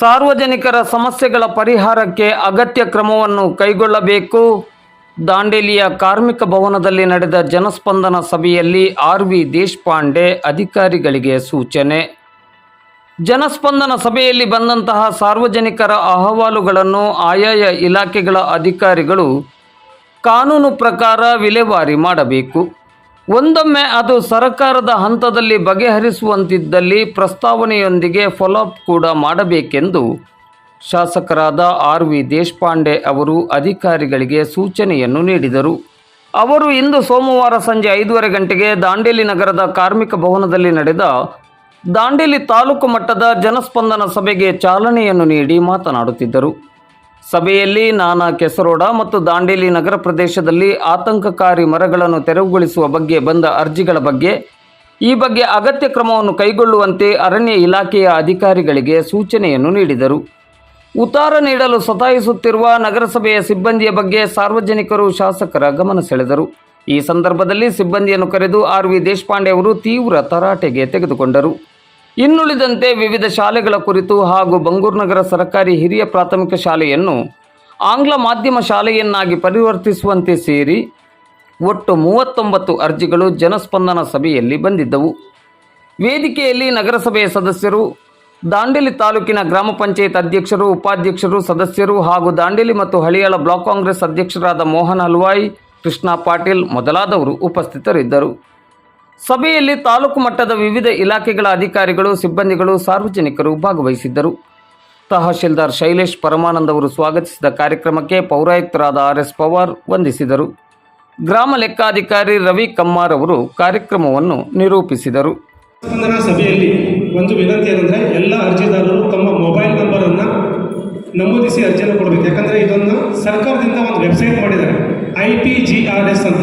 ಸಾರ್ವಜನಿಕರ ಸಮಸ್ಯೆಗಳ ಪರಿಹಾರಕ್ಕೆ ಅಗತ್ಯ ಕ್ರಮವನ್ನು ಕೈಗೊಳ್ಳಬೇಕು. ದಾಂಡೇಲಿಯ ಕಾರ್ಮಿಕ ಭವನದಲ್ಲಿ ನಡೆದ ಜನಸ್ಪಂದನ ಸಭೆಯಲ್ಲಿ ಆರ್ ವಿ ದೇಶಪಾಂಡೆ ಅಧಿಕಾರಿಗಳಿಗೆ ಸೂಚನೆ. ಜನಸ್ಪಂದನ ಸಭೆಯಲ್ಲಿ ಬಂದಂತಹ ಸಾರ್ವಜನಿಕರ ಅಹವಾಲುಗಳನ್ನು ಆಯಾಯ ಇಲಾಖೆಗಳ ಅಧಿಕಾರಿಗಳು ಕಾನೂನು ಪ್ರಕಾರ ವಿಲೇವಾರಿ ಮಾಡಬೇಕು. ಒಂದೊಮ್ಮೆ ಅದು ಸರ್ಕಾರದ ಹಂತದಲ್ಲಿ ಬಗೆಹರಿಸುವಂತಿದ್ದಲ್ಲಿ ಪ್ರಸ್ತಾವನೆಯೊಂದಿಗೆ ಫಾಲೋಅಪ್ ಕೂಡ ಮಾಡಬೇಕೆಂದು ಶಾಸಕರಾದ ಆರ್ ವಿ ದೇಶಪಾಂಡೆ ಅವರು ಅಧಿಕಾರಿಗಳಿಗೆ ಸೂಚನೆಯನ್ನು ನೀಡಿದರು. ಅವರು ಇಂದು ಸೋಮವಾರ ಸಂಜೆ ಐದೂವರೆ ಗಂಟೆಗೆ ದಾಂಡೇಲಿ ನಗರದ ಕಾರ್ಮಿಕ ಭವನದಲ್ಲಿ ನಡೆದ ದಾಂಡೇಲಿ ತಾಲೂಕು ಮಟ್ಟದ ಜನಸ್ಪಂದನ ಸಭೆಗೆ ಚಾಲನೆಯನ್ನು ನೀಡಿ ಮಾತನಾಡುತ್ತಿದ್ದರು. ಸಭೆಯಲ್ಲಿ ನಾನಾ ಕೆಸರೋಡ ಮತ್ತು ದಾಂಡೇಲಿ ನಗರ ಪ್ರದೇಶದಲ್ಲಿ ಆತಂಕಕಾರಿ ಮರಗಳನ್ನು ತೆರವುಗೊಳಿಸುವ ಬಗ್ಗೆ ಬಂದ ಅರ್ಜಿಗಳ ಬಗ್ಗೆ, ಈ ಬಗ್ಗೆ ಅಗತ್ಯ ಕ್ರಮವನ್ನು ಕೈಗೊಳ್ಳುವಂತೆ ಅರಣ್ಯ ಇಲಾಖೆಯ ಅಧಿಕಾರಿಗಳಿಗೆ ಸೂಚನೆಯನ್ನು ನೀಡಿದರು. ಉತ್ತಾರ ನೀಡಲು ಸತಾಯಿಸುತ್ತಿರುವ ನಗರಸಭೆಯ ಸಿಬ್ಬಂದಿಯ ಬಗ್ಗೆ ಸಾರ್ವಜನಿಕರು ಶಾಸಕರ ಗಮನ ಸೆಳೆದರು. ಈ ಸಂದರ್ಭದಲ್ಲಿ ಸಿಬ್ಬಂದಿಯನ್ನು ಕರೆದು ಆರ್ ವಿ ದೇಶಪಾಂಡೆ ಅವರು ತೀವ್ರ ತರಾಟೆಗೆ ತೆಗೆದುಕೊಂಡರು. ಇನ್ನುಳಿದಂತೆ ವಿವಿಧ ಶಾಲೆಗಳ ಕುರಿತು ಹಾಗೂ ಬಂಗೂರು ನಗರ ಸರ್ಕಾರಿ ಹಿರಿಯ ಪ್ರಾಥಮಿಕ ಶಾಲೆಯನ್ನು ಆಂಗ್ಲ ಮಾಧ್ಯಮ ಶಾಲೆಯನ್ನಾಗಿ ಪರಿವರ್ತಿಸುವಂತೆ ಸೇರಿ ಒಟ್ಟು ಮೂವತ್ತೊಂಬತ್ತು ಅರ್ಜಿಗಳು ಜನಸ್ಪಂದನ ಸಭೆಯಲ್ಲಿ ಬಂದಿದ್ದವು. ವೇದಿಕೆಯಲ್ಲಿ ನಗರಸಭೆಯ ಸದಸ್ಯರು, ದಾಂಡೇಲಿ ತಾಲೂಕಿನ ಗ್ರಾಮ ಪಂಚಾಯತ್ ಅಧ್ಯಕ್ಷರು, ಉಪಾಧ್ಯಕ್ಷರು, ಸದಸ್ಯರು ಹಾಗೂ ದಾಂಡೇಲಿ ಮತ್ತು ಹಳಿಯಾಳ ಬ್ಲಾಕ್ ಕಾಂಗ್ರೆಸ್ ಅಧ್ಯಕ್ಷರಾದ ಮೋಹನ್ ಹಲ್ವಾಯಿ, ಕೃಷ್ಣ ಪಾಟೀಲ್ ಮೊದಲಾದವರು ಉಪಸ್ಥಿತರಿದ್ದರು. ಸಭೆಯಲ್ಲಿ ತಾಲೂಕು ಮಟ್ಟದ ವಿವಿಧ ಇಲಾಖೆಗಳ ಅಧಿಕಾರಿಗಳು, ಸಿಬ್ಬಂದಿಗಳು, ಸಾರ್ವಜನಿಕರು ಭಾಗವಹಿಸಿದ್ದರು. ತಹಶೀಲ್ದಾರ್ ಶೈಲೇಶ್ ಪರಮಾನಂದ್ ಅವರು ಸ್ವಾಗತಿಸಿದ ಕಾರ್ಯಕ್ರಮಕ್ಕೆ ಪೌರಾಯುಕ್ತರಾದ ಆರ್ ಎಸ್ ಪವಾರ್ ವಂದಿಸಿದರು. ಗ್ರಾಮ ಲೆಕ್ಕಾಧಿಕಾರಿ ರವಿ ಕಮ್ಮಾರ್ ಅವರು ಕಾರ್ಯಕ್ರಮವನ್ನು ನಿರೂಪಿಸಿದರು. ಸಭೆಯಲ್ಲಿ ಒಂದು ವಿನಂತಿ ಏನಂದರೆ ಎಲ್ಲ ಅರ್ಜಿದಾರರು ತಮ್ಮ ಮೊಬೈಲ್ ನಂಬರನ್ನು ನಮೂದಿಸಿ ಅರ್ಜಿಯನ್ನು ಕೊಡಬೇಕು. ಯಾಕಂದರೆ ಇದೊಂದು ಸರ್ಕಾರದಿಂದ ಒಂದು ವೆಬ್ಸೈಟ್ ಮಾಡಿದ್ದಾರೆ. I P G R S ಅಂತ.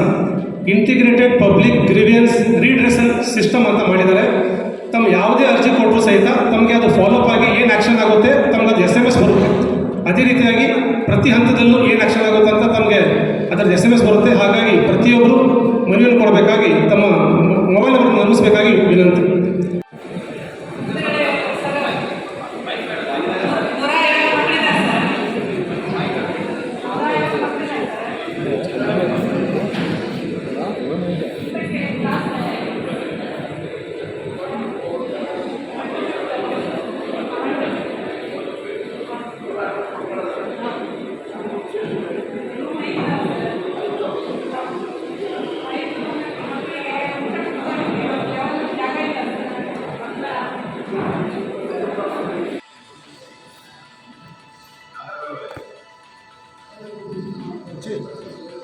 Integrated public grievance redressal system ಅಂತ ಮಾಡಿದ್ದಾರೆ. ತಮ್ಮ ಯಾವುದೇ ಅರ್ಜಿ ಕೊಟ್ಟರು ಸಹಿತ ತಮಗೆ ಅದು ಫಾಲೋಅಪ್ ಆಗಿ ಏನು ಆ್ಯಕ್ಷನ್ ಆಗುತ್ತೆ, ತಮಗೆ ಅದು ಎಸ್ ಎಂ ಎಸ್ ಬರುತ್ತೆ. ಅದೇ ರೀತಿಯಾಗಿ ಪ್ರತಿ ಹಂತದಲ್ಲೂ ಏನು ಆ್ಯಕ್ಷನ್ ಆಗುತ್ತೆ ಅಂತ ತಮಗೆ ಅದರ ಎಸ್ ಎಂ ಎಸ್ ಬರುತ್ತೆ. ಹಾಗಾಗಿ ಪ್ರತಿಯೊಬ್ಬರು ಮನವಿಯನ್ನು ಕೊಡಬೇಕಾಗಿ ತಮ್ಮ ಮೊಬೈಲ್ ನಂಬರ್ ನಮೂದಿಸಬೇಕಾಗಿ ವಿನಂತಿ.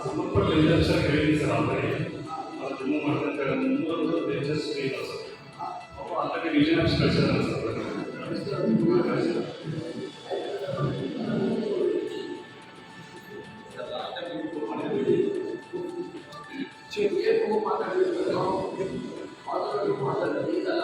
ಸಿಂಗಪ್ಪರ್ ಲಿಂಗಕ್ಷರ ಹೇಳಿದ್ವಿ ಸರ್ ಆದರೆ ಅದು ತುಂಬ ಮಾಡ್ತಾರೆ ಮುನ್ನೂರು ಲೇಟೆಸ್ಟ್ ಸ್ಕ್ರೀನ್ ಸರ್ ಅಪ್ಪ ಅದಕ್ಕೆ ವಿಜಯನಕ್ಸ್ ಕಳ್ಸಿದಾರೆ ಸರ್ ಕಳ್ಸಿದ್ದಾರೆ ಮಾತಾಡಿದ್ರೆ ಮಾತಾಡಿದ್ರೆ ಇದಲ್ಲ